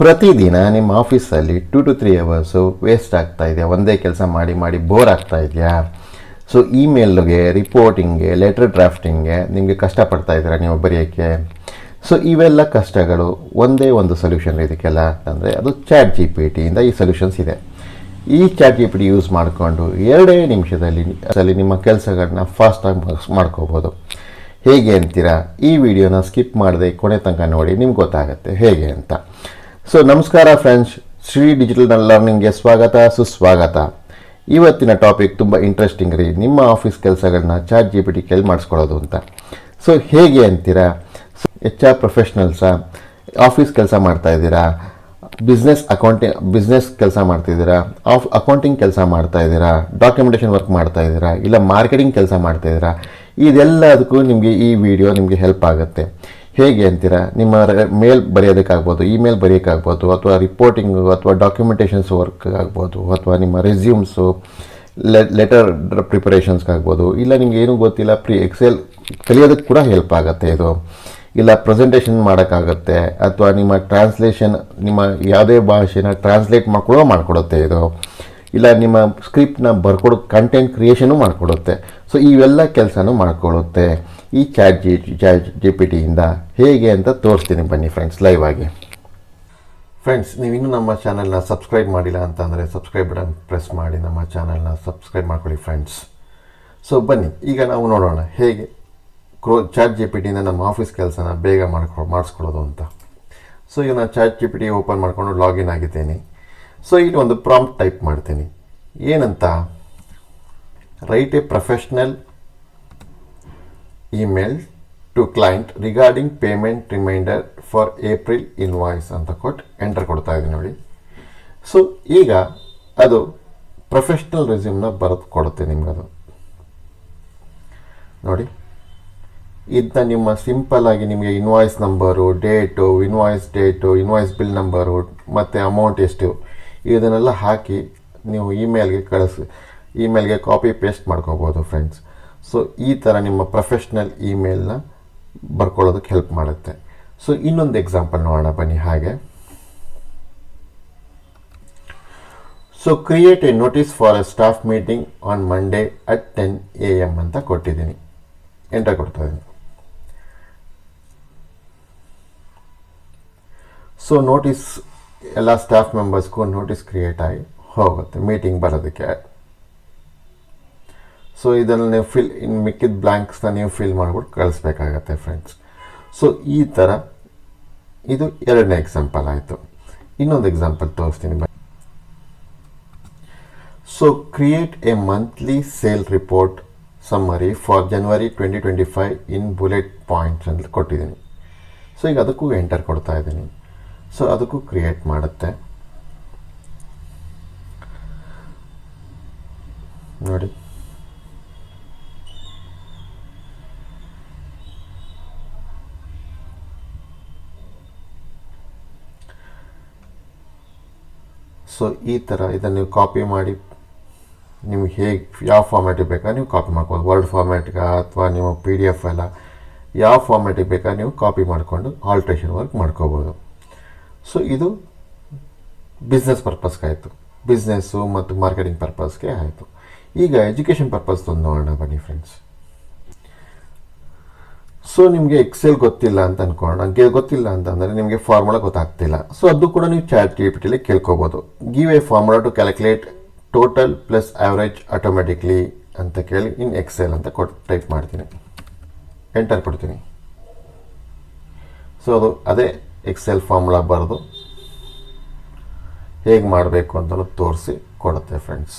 ಪ್ರತಿದಿನ ನಿಮ್ಮ ಆಫೀಸಲ್ಲಿ two two three hours waste ಆಗ್ತಾ ಇದೆಯಾ ಒಂದೇ ಕೆಲಸ ಮಾಡಿ ಮಾಡಿ ಬೋರ್ ಆಗ್ತಾ ಇದೆಯಾ? ಸೊ ಇಮೇಲ್ಗೆ ರಿಪೋರ್ಟಿಂಗ್ಗೆ ಲೆಟರ್ ಡ್ರಾಫ್ಟಿಂಗ್ಗೆ ನಿಮಗೆ ಕಷ್ಟಪಡ್ತಾ ಇದ್ದೀರಾ ನೀವು ಬರೆಯೋಕ್ಕೆ? ಸೊ ಇವೆಲ್ಲ ಕಷ್ಟಗಳು ಒಂದೇ ಒಂದು ಸೊಲ್ಯೂಷನ್ ಇದಕ್ಕೆಲ್ಲ. ಅಂತಂದರೆ ಅದು ಚಾಟ್ ಜಿ ಪಿ ಟಿಯಿಂದ ಈ ಸೊಲ್ಯೂಷನ್ಸ್ ಇದೆ. ಈ chat G P T use ಮಾಡಿಕೊಂಡು ಎರಡೇ ನಿಮಿಷದಲ್ಲಿ ಅಲ್ಲಿ ನಿಮ್ಮ ಕೆಲಸಗಳನ್ನ ಫಾಸ್ಟಾಗಿ ಮಾಡ್ಕೋಬೋದು. ಹೇಗೆ ಅಂತೀರಾ? ಈ ವಿಡಿಯೋನ ಸ್ಕಿಪ್ ಮಾಡದೆ ಕೊನೆ ತನಕ ನೋಡಿ, ನಿಮ್ಗೆ ಗೊತ್ತಾಗುತ್ತೆ. ಹೇಗೆ ಅಂತ. ಸೊ ನಮಸ್ಕಾರ ಫ್ರೆಂಡ್ಸ್ ಶ್ರೀ ಡಿಜಿಟಲ್ ಲರ್ನಿಂಗ್ಗೆ ಸ್ವಾಗತ, ಸುಸ್ವಾಗತ. ಇವತ್ತಿನ ಟಾಪಿಕ್ ತುಂಬ ಇಂಟ್ರೆಸ್ಟಿಂಗ್ ರೀ. ನಿಮ್ಮ ಆಫೀಸ್ ಕೆಲಸಗಳನ್ನ ಚಾಟ್ ಜಿ ಪಿ ಟಿ ಕೆಲ್ ಮಾಡಿಸ್ಕೊಳ್ಳೋದು ಅಂತ. ಸೊ ಹೇಗೆ ಅಂತೀರಾ? ಎಚ್ ಆರ್ ಪ್ರೊಫೆಷ್ನಲ್ಸಾ ಆಫೀಸ್ ಕೆಲಸ ಮಾಡ್ತಾ ಇದ್ದೀರಾ? ಬಿಸ್ನೆಸ್ ಅಕೌಂಟಿಂಗ್ ಬಿಸ್ನೆಸ್ ಕೆಲಸ ಮಾಡ್ತಿದ್ದೀರಾ ಆಫ್ ಅಕೌಂಟಿಂಗ್ ಕೆಲಸ ಮಾಡ್ತಾ ಇದ್ದೀರಾ? ಡಾಕ್ಯುಮೆಂಟೇಷನ್ ವರ್ಕ್ ಮಾಡ್ತಾ ಇದ್ದೀರಾ? ಇಲ್ಲ ಮಾರ್ಕೆಟಿಂಗ್ ಕೆಲಸ ಮಾಡ್ತಾ ಇದ್ದೀರಾ? ಇದೆಲ್ಲದಕ್ಕೂ ನಿಮಗೆ ಈ ವಿಡಿಯೋ ನಿಮಗೆ ಹೆಲ್ಪ್ ಆಗುತ್ತೆ. ಹೇಗೆ ಅಂತೀರಾ? ನಿಮ್ಮ ಮೇಲ್ ಬರೆಯೋದಕ್ಕಾಗ್ಬೋದು, ಇಮೇಲ್ ಬರೆಯೋಕ್ಕಾಗ್ಬೋದು, ಅಥವಾ ರಿಪೋರ್ಟಿಂಗು ಅಥವಾ ಡಾಕ್ಯುಮೆಂಟೇಷನ್ಸ್ ವರ್ಕ್ ಆಗ್ಬೋದು, ಅಥವಾ ನಿಮ್ಮ ರೆಸ್ಯೂಮ್ಸು ಲೆಟರ್ ಪ್ರಿಪರೇಷನ್ಸ್ಗಾಗ್ಬೋದು ಇಲ್ಲ ನಿಮ್ಗೆ ಏನೂ ಗೊತ್ತಿಲ್ಲ ಪ್ರಿ ಎಕ್ಸೆಲ್ ಕಲಿಯೋದಕ್ಕೆ ಕೂಡ ಹೆಲ್ಪ್ ಆಗುತ್ತೆ ಇದು. ಇಲ್ಲ ಪ್ರೆಸೆಂಟೇಷನ್ ಮಾಡೋಕ್ಕಾಗತ್ತೆ, ಅಥವಾ ನಿಮ್ಮ ಟ್ರಾನ್ಸ್ಲೇಷನ್ ನಿಮ್ಮ ಯಾವುದೇ ಭಾಷೆನ ಟ್ರಾನ್ಸ್ಲೇಟ್ ಮಾಡ್ಕೊಳ್ಳೋ ಮಾಡಿಕೊಡುತ್ತೆ ಇದು. ಇಲ್ಲ ನಿಮ್ಮ ಸ್ಕ್ರಿಪ್ಟನ್ನ ಬರ್ಕೊಡೋ ಕಂಟೆಂಟ್ ಕ್ರಿಯೇಷನು ಮಾಡಿಕೊಡುತ್ತೆ. ಸೊ ಇವೆಲ್ಲ ಕೆಲಸನೂ ಮಾಡಿಕೊಡುತ್ತೆ ಈ chat G chat G P ಟಿಯಿಂದ ಹೇಗೆ ಅಂತ ತೋರಿಸ್ತೀನಿ ಬನ್ನಿ ಫ್ರೆಂಡ್ಸ್ ಲೈವ್ ಆಗಿ. ಫ್ರೆಂಡ್ಸ್ ನೀವು ಇನ್ನೂ ನಮ್ಮ ಚಾನಲ್ನ ಸಬ್ಸ್ಕ್ರೈಬ್ ಮಾಡಿಲ್ಲ ಅಂತಂದರೆ ಸಬ್ಸ್ಕ್ರೈಬ್ ಬಟನ್ ಪ್ರೆಸ್ ಮಾಡಿ, ನಮ್ಮ ಚಾನಲ್ನ ಸಬ್ಸ್ಕ್ರೈಬ್ ಮಾಡ್ಕೊಳ್ಳಿ ಫ್ರೆಂಡ್ಸ್ ಸೊ ಬನ್ನಿ, ಈಗ ನಾವು ನೋಡೋಣ ಹೇಗೆ ಕ್ರೋ ಚಾಟ್ ಜಿ ಪಿ ಟಿಯಿಂದ ನಮ್ಮ ಆಫೀಸ್ ಕೆಲಸನ ಬೇಗ ಮಾಡ್ಕೊ ಮಾಡಿಸ್ಕೊಳ್ಳೋದು ಅಂತ. ಸೊ ಈಗ ನಾನು chat G P T open ಮಾಡಿಕೊಂಡು ಲಾಗಿನ್ ಆಗಿದ್ದೇನೆ. ಸೊ ಇಲ್ಲಿ ಒಂದು ಪ್ರಾಂಪ್ಟ್ ಟೈಪ್ ಮಾಡ್ತೀನಿ. ಏನಂತ? Write a professional email to client regarding payment reminder for April invoice ಅಂತ ಕೊಟ್ಟು ಎಂಟರ್ ಕೊಡ್ತಾ ಇದ್ದೀನಿ ನೋಡಿ. ಸೊ ಈಗ ಅದು ಪ್ರೊಫೆಷ್ನಲ್ ರೆಸ್ಯೂಮ್ನ ಬರೆದು ಕೊಡುತ್ತೆ ನಿಮಗದು ನೋಡಿ. ಇದನ್ನ ನಿಮ್ಮ ಸಿಂಪಲ್ಲಾಗಿ ನಿಮಗೆ invoice number date invoice date invoice bill number ಮತ್ತು ಅಮೌಂಟ್ ಎಷ್ಟು, ಇದನ್ನೆಲ್ಲ ಹಾಕಿ ನೀವು ಇಮೇಲ್ಗೆ ಕಳಿಸಿ ಇಮೇಲ್ಗೆ ಕಾಪಿ ಪೇಸ್ಟ್ ಮಾಡ್ಕೋಬೋದು ಫ್ರೆಂಡ್ಸ್ ಸೊ ಈ ಥರ ನಿಮ್ಮ ಪ್ರೊಫೆಷ್ನಲ್ ಇಮೇಲ್ನ ಬರ್ಕೊಳ್ಳೋದಕ್ಕೆ ಹೆಲ್ಪ್ ಮಾಡುತ್ತೆ. ಸೊ ಇನ್ನೊಂದು ಎಕ್ಸಾಂಪಲ್ ನೋಡೋಣ, ಬನ್ನಿ ಹಾಗೆ. So create a notice for a staff meeting on Monday at ten A M ಅಂತ ಕೊಟ್ಟಿದ್ದೀನಿ. ಎಂಟರ್ ಕೊಡ್ತಾ ಇದ್ದೀನಿ. ಸೊ ನೋಟಿಸ್ ಎಲ್ಲ ಸ್ಟಾಫ್ ಮೆಂಬರ್ಸ್ಗೂ ನೋಟಿಸ್ ಕ್ರಿಯೇಟ್ ಆಗಿ ಹೋಗುತ್ತೆ ಮೀಟಿಂಗ್ ಬರೋದಕ್ಕೆ. ಸೊ ಇದನ್ನು ನೀವು ಫಿಲ್ ಇನ್ ಮಿಕ್ಕಿದ ಬ್ಲ್ಯಾಂಕ್ಸ್ನ ನೀವು ಫಿಲ್ ಮಾಡಿಬಿಟ್ಟು ಕಳಿಸ್ಬೇಕಾಗತ್ತೆ ಫ್ರೆಂಡ್ಸ್ ಸೊ ಈ ಥರ ಇದು ಎರಡನೇ ಎಕ್ಸಾಂಪಲ್ ಆಯಿತು. ಇನ್ನೊಂದು ಎಕ್ಸಾಂಪಲ್ ತೋರಿಸ್ತೀನಿ so create a monthly sale report summary for January twenty twenty five in bullet points ಅಂತ ಕೊಟ್ಟಿದ್ದೀನಿ. ಸೊ ಈಗ ಅದಕ್ಕೂ ಎಂಟರ್ ಕೊಡ್ತಾ ಇದ್ದೀನಿ. ಸೊ ಅದಕ್ಕೂ ಕ್ರಿಯೇಟ್ ಮಾಡುತ್ತೆ. ನೋಡಿ. ಸೊ ಈ ಥರ ಇದನ್ನು ನೀವು ಕಾಪಿ ಮಾಡಿ, ನಿಮ್ಗೆ ಹೇಗೆ, ಯಾವ ಫಾರ್ಮ್ಯಾಟಿಗೆ ಬೇಕಾ ನೀವು ಕಾಪಿ ಮಾಡ್ಬೋದು. ವರ್ಡ್ ಫಾರ್ಮ್ಯಾಟ್ಗೆ ಅಥವಾ ನಿಮ್ಮ ಪಿ ಡಿ ಎಫ್ ಎಲ್ಲ ಯಾವ ಫಾರ್ಮ್ಯಾಟಿಗೆ ಬೇಕಾ ನೀವು ಕಾಪಿ ಮಾಡಿಕೊಂಡು ಆಲ್ಟ್ರೇಷನ್ ವರ್ಕ್ ಮಾಡ್ಕೋಬೋದು. ಸೊ ಇದು ಬಿಸ್ನೆಸ್ ಪರ್ಪಸ್ಗೆ ಆಯಿತು. ಬಿಸ್ನೆಸ್ಸು ಮತ್ತು ಮಾರ್ಕೆಟಿಂಗ್ ಪರ್ಪಸ್ಗೆ ಆಯಿತು. ಈಗ ಎಜುಕೇಷನ್ ಪರ್ಪಸ್ ಒಂದು ನೋಡೋಣ ಬನ್ನಿ ಫ್ರೆಂಡ್ಸ್ ಸೊ ನಿಮಗೆ ಎಕ್ಸೆಲ್ ಗೊತ್ತಿಲ್ಲ ಅಂತ ಅನ್ಕೊಳ್ಳೋಣ ನನಗೆ ಗೊತ್ತಿಲ್ಲ ಅಂತಂದರೆ ನಿಮಗೆ ಫಾರ್ಮುಲಾ ಗೊತ್ತಾಗ್ತಿಲ್ಲ. ಸೊ ಅದು ಕೂಡ ನೀವು ಚಾಟ್ ಜಿ ಪಿ ಟಿಲಿ ಕೇಳ್ಕೊಬೋದು. Give a formula to calculate total plus average automatically ಅಂತ ಕೇಳಿ ಇನ್ ಎಕ್ಸೆಲ್ ಅಂತ ಕೊಟ್ಟು ಟೈಪ್ ಮಾಡ್ತೀನಿ. ಎಂಟರ್ ಕೊಡ್ತೀನಿ. ಸೊ ಅದು ಅದೇ ಎಕ್ಸೆಲ್ ಫಾರ್ಮುಲಾ ಬರೆದು ಹೇಗೆ ಮಾಡಬೇಕು ಅಂತ ತೋರಿಸಿ ಕೊಡುತ್ತೆ ಫ್ರೆಂಡ್ಸ್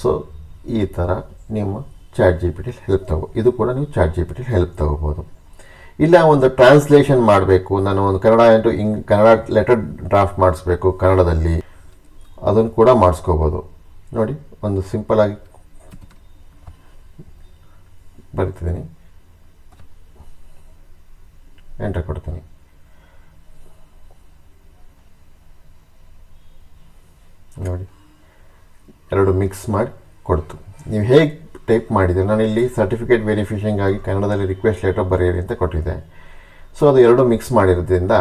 ಸೊ ಈ ಥರ ನಿಮ್ಮ chat G P T help ತಗೋ ಇದು ಕೂಡ ನೀವು chat G P T help ತಗೋಬೋದು. ಇಲ್ಲ ಒಂದು ಟ್ರಾನ್ಸ್ಲೇಷನ್ ಮಾಡಬೇಕು, ನಾನು ಒಂದು Kannada into ಇಂಗ್, Kannada letter draft ಮಾಡಿಸ್ಬೇಕು ಕನ್ನಡದಲ್ಲಿ, ಅದನ್ನು ಕೂಡ ಮಾಡಿಸ್ಕೋಬೋದು. ನೋಡಿ, ಒಂದು ಸಿಂಪಲಾಗಿ ಬರ್ತಿದ್ದೀನಿ. ಎಂಟ್ರ್ ಕೊಡ್ತೀನಿ. ನೋಡಿ, ಎರಡು ಮಿಕ್ಸ್ ಮಾಡಿ ಕೊಡ್ತು. ನೀವು ಹೇಗೆ ಟೈಪ್ ಮಾಡಿದೆ. ನಾನು ಇಲ್ಲಿ ಸರ್ಟಿಫಿಕೇಟ್ ವೆರಿಫಿಕೇಷನ್ಗಾಗಿ ಕನ್ನಡದಲ್ಲಿ ರಿಕ್ವೆಸ್ಟ್ ಲೆಟರ್ ಬರೆಯಿರಿ ಅಂತ ಕೊಟ್ಟಿದ್ದೆ. ಸೊ ಅದು ಎರಡು ಮಿಕ್ಸ್ ಮಾಡಿರೋದ್ರಿಂದ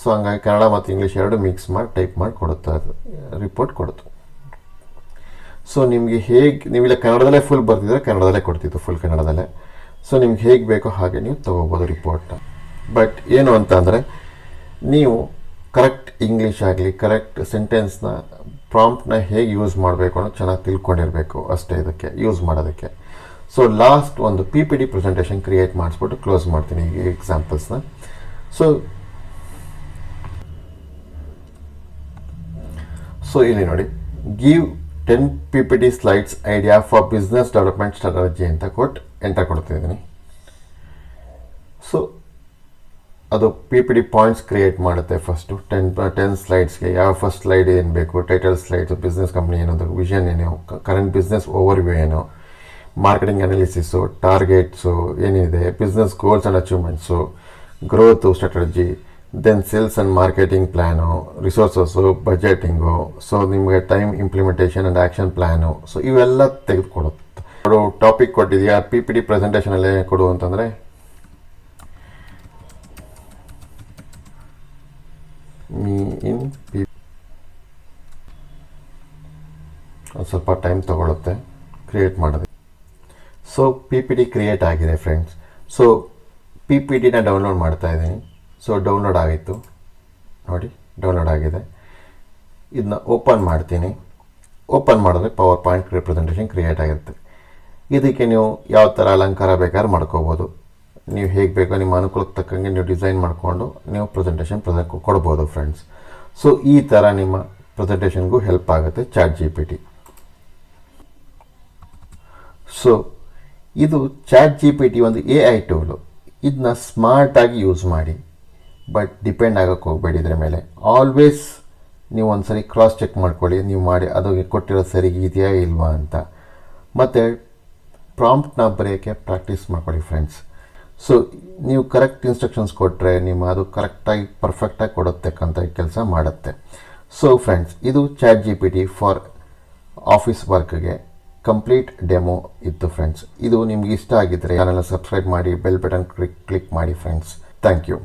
ಸೊ ಹಂಗಾಗಿ ಕನ್ನಡ ಮತ್ತು ಇಂಗ್ಲೀಷ್ ಎರಡು ಮಿಕ್ಸ್ ಮಾಡಿ ಟೈಪ್ ಮಾಡಿ ಕೊಡುತ್ತೆ ಅದು ರಿಪೋರ್ಟ್ ಕೊಡ್ತು ಸೊ ನಿಮಗೆ ಹೇಗೆ ನೀವಿಲ್ಲ ಕನ್ನಡದಲ್ಲೇ ಫುಲ್ ಬರ್ತಿದ್ರೆ ಕನ್ನಡದಲ್ಲೇ ಕೊಡ್ತಿತ್ತು ಫುಲ್ ಕನ್ನಡದಲ್ಲೇ. ಸೊ ನಿಮ್ಗೆ ಹೇಗೆ ಬೇಕೋ ಹಾಗೆ ನೀವು ತೊಗೋಬೋದು ರಿಪೋರ್ಟ್ ಬಟ್ ಏನು ಅಂತ ಅಂದರೆ, ನೀವು ಕರೆಕ್ಟ್ ಇಂಗ್ಲೀಷ್ ಆಗಲಿ ಕರೆಕ್ಟ್ ಸೆಂಟೆನ್ಸ್ನ ಪ್ರಾಂಪ್ಟ್ನ ಹೇಗೆ ಯೂಸ್ ಮಾಡಬೇಕು ಅನ್ನೋದು ಚೆನ್ನಾಗಿ ತಿಳ್ಕೊಂಡಿರಬೇಕು. ಅಷ್ಟೇ ಇದಕ್ಕೆ ಯೂಸ್ ಮಾಡೋದಕ್ಕೆ. ಸೊ ಲಾಸ್ಟ್ ಒಂದು P P D presentation create ಮಾಡಿಸ್ಬಿಟ್ಟು close ಮಾಡ್ತೀನಿ ಈಗ ಎಕ್ಸಾಂಪಲ್ಸ್ನ ಸೊ ಸೊ ಇಲ್ಲಿ ನೋಡಿ give ten P P T slides idea for business development strategy ಅಂತ ಕೊಟ್ಟು ಎಂಟರ್ ಕೊಡ್ತಿದ್ದೀನಿ ಸೊ ಅದು P P D points create ಮಾಡುತ್ತೆ ಫಸ್ಟು ಟೆನ್ ಟೆನ್ ಸ್ಲೈಡ್ಸ್ಗೆ ಯಾವ ಫಸ್ಟ್ ಸ್ಲೈಡ್ ಏನು ಬೇಕು? ಟೈಟಲ್ ಸ್ಲೈಡ್ಸ್ ಬಿಸ್ನೆಸ್ ಕಂಪ್ನಿ ಏನದು ವಿಷನ್ ಏನು ಕರೆಂಟ್ ಬಿಸ್ನೆಸ್ ಓವರ್ ವ್ಯೂ ಏನು ಮಾರ್ಕೆಟಿಂಗ್ ಅನಾಲಿಸಿಸು ಟಾರ್ಗೆಟ್ಸು ಏನಿದೆ business goals and achievements growth strategy then sales and marketing plan resources budgeting so ನಿಮಗೆ time implementation and action plan so ಇವೆಲ್ಲ ತೆಗೆದುಕೊಡುತ್ತೆ ಕೊಡು topic ಕೊಟ್ಟಿದೆಯಾ P P D ಪ್ರೆಸೆಂಟೇಷನಲ್ಲೇ ಕೊಡು ಅಂತಂದರೆ ಮೀ ಇನ್ ಪಿ ಒಂದು ಸ್ವಲ್ಪ ಟೈಮ್ ತಗೊಳುತ್ತೆ. ಕ್ರಿಯೇಟ್ ಮಾಡೋದು so P P D create ಆಗಿದೆ ಫ್ರೆಂಡ್ಸ್ ಸೊ ಪಿ ಪಿ ಡಿನ ಡೌನ್ಲೋಡ್ ಮಾಡ್ತಾ ಇದ್ದೀನಿ. ಸೊ ಡೌನ್ಲೋಡ್ ಆಗಿತ್ತು. ನೋಡಿ ಡೌನ್ಲೋಡ್ ಆಗಿದೆ. ಇದನ್ನ ಓಪನ್ ಮಾಡ್ತೀನಿ. ಓಪನ್ ಮಾಡಿದ್ರೆ ಪವರ್ ಪಾಯಿಂಟ್ ರೆಪ್ರೆಸೆಂಟೇಷನ್ ಕ್ರಿಯೇಟ್ ಆಗಿರುತ್ತೆ ಇದಕ್ಕೆ ನೀವು ಯಾವ ಥರ ಅಲಂಕಾರ ಬೇಕಾದ್ರೂ ಮಾಡ್ಕೋಬೋದು. ನೀವು ಹೇಗೆ ಬೇಕೋ ನಿಮ್ಮ ಅನುಕೂಲಕ್ಕೆ ತಕ್ಕಂಗೆ ನೀವು ಡಿಸೈನ್ ಮಾಡಿಕೊಂಡು ನೀವು ಪ್ರೆಸೆಂಟೇಷನ್ ಪ್ರೆಸೆಂಟ್ ಕೊಡ್ಬೋದು ಫ್ರೆಂಡ್ಸ್ ಸೊ ಈ ಥರ ನಿಮ್ಮ ಪ್ರೆಸೆಂಟೇಷನ್ಗೂ ಹೆಲ್ಪ್ ಆಗುತ್ತೆ chat G P T so ಇದು ಚಾಟ್ ಜಿ ಪಿ ಟಿ ಒಂದು ಎ ಐ ಟೂಲು ಇದನ್ನ ಸ್ಮಾರ್ಟಾಗಿ ಯೂಸ್ ಮಾಡಿ ಬಟ್ ಡಿಪೆಂಡ್ ಆಗೋಕ್ಕೆ ಹೋಗಬೇಡಿ ಇದ್ರ ಮೇಲೆ. ಆಲ್ವೇಸ್ ನೀವು ಒಂದ್ಸರಿ ಕ್ರಾಸ್ ಚೆಕ್ ಮಾಡ್ಕೊಳ್ಳಿ, ನೀವು ಮಾಡಿ, ಅದು ಕೊಟ್ಟಿರೋ ಸರಿ ಇದೆಯಾ ಇಲ್ವಾ ಅಂತ. ಮತ್ತು ಪ್ರಾಂಪ್ಟ್ನ ಬರೆಯೋಕ್ಕೆ ಪ್ರಾಕ್ಟೀಸ್ ಮಾಡ್ಕೊಳ್ಳಿ ಫ್ರೆಂಡ್ಸ್ ಸೊ ನೀವು ಕರೆಕ್ಟ್ ಇನ್ಸ್ಟ್ರಕ್ಷನ್ಸ್ ಕೊಟ್ಟರೆ ನಿಮ್ಮ ಅದು ಕರೆಕ್ಟಾಗಿ ಪರ್ಫೆಕ್ಟಾಗಿ ಕೊಡತಕ್ಕಂಥ ಕೆಲಸ ಮಾಡುತ್ತೆ. ಸೊ ಫ್ರೆಂಡ್ಸ್ ಇದು chat G P T for office ವರ್ಕ್ಗೆ complete demo ಇತ್ತು ಫ್ರೆಂಡ್ಸ್ ಇದು ನಿಮ್ಗೆ ಇಷ್ಟ ಆಗಿದ್ದರೆ ಚಾನಲ್ನ ಸಬ್ಸ್ಕ್ರೈಬ್ ಮಾಡಿ ಬೆಲ್ ಬಟನ್ ಕ್ಲಿಕ್ ಕ್ಲಿಕ್ ಮಾಡಿ ಫ್ರೆಂಡ್ಸ್ ಥ್ಯಾಂಕ್ ಯು